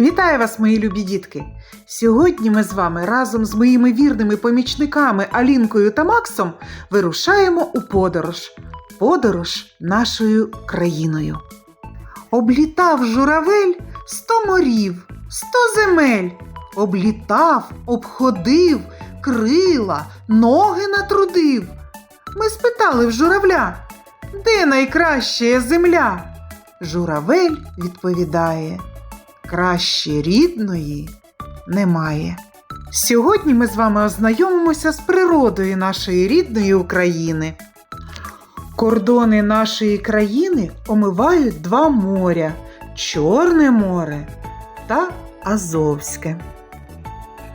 Вітаю вас, мої любі дітки! Сьогодні ми з вами разом з моїми вірними помічниками Алінкою та Максом вирушаємо у подорож. Подорож нашою країною. Облітав журавель сто морів, сто земель. Облітав, обходив, крила, ноги натрудив. Ми спитали в журавля, де найкраща земля? Журавель відповідає краще рідної немає. Сьогодні ми з вами ознайомимося з природою нашої рідної України. Кордони нашої країни омивають два моря Чорне море та Азовське.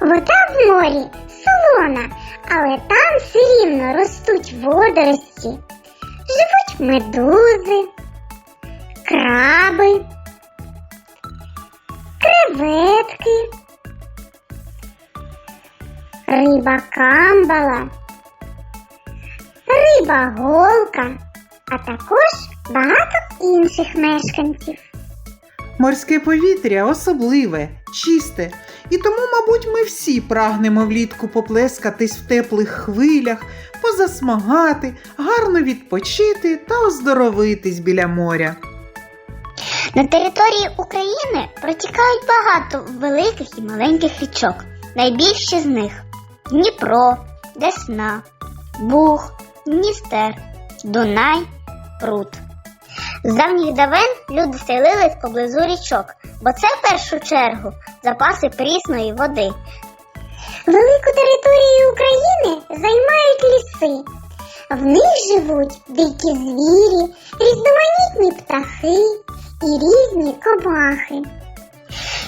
Вода в морі солона, але там все рівно ростуть водорості. Живуть медузи, краби, креветки, риба камбала, риба голка, а також багато інших мешканців. Морське повітря особливе, чисте, і тому, мабуть, ми всі прагнемо влітку поплескатись в теплих хвилях, позасмагати, гарно відпочити та оздоровитись біля моря. На території України протікають багато великих і маленьких річок. Найбільші з них Дніпро, Десна, Буг, Дністер, Дунай, Прут. З давніх давен люди селились поблизу річок, бо це в першу чергу запаси прісної води. Велику територію України займають ліси. В них живуть дикі звірі, різноманітні птахи і різні комахи.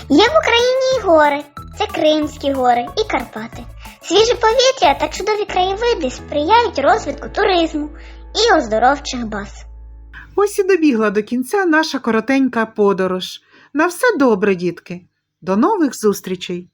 Є в Україні і гори, це Кримські гори і Карпати. Свіже повітря та чудові краєвиди сприяють розвитку туризму і оздоровчих баз. Ось і добігла до кінця наша коротенька подорож. На все добре, дітки. До нових зустрічей!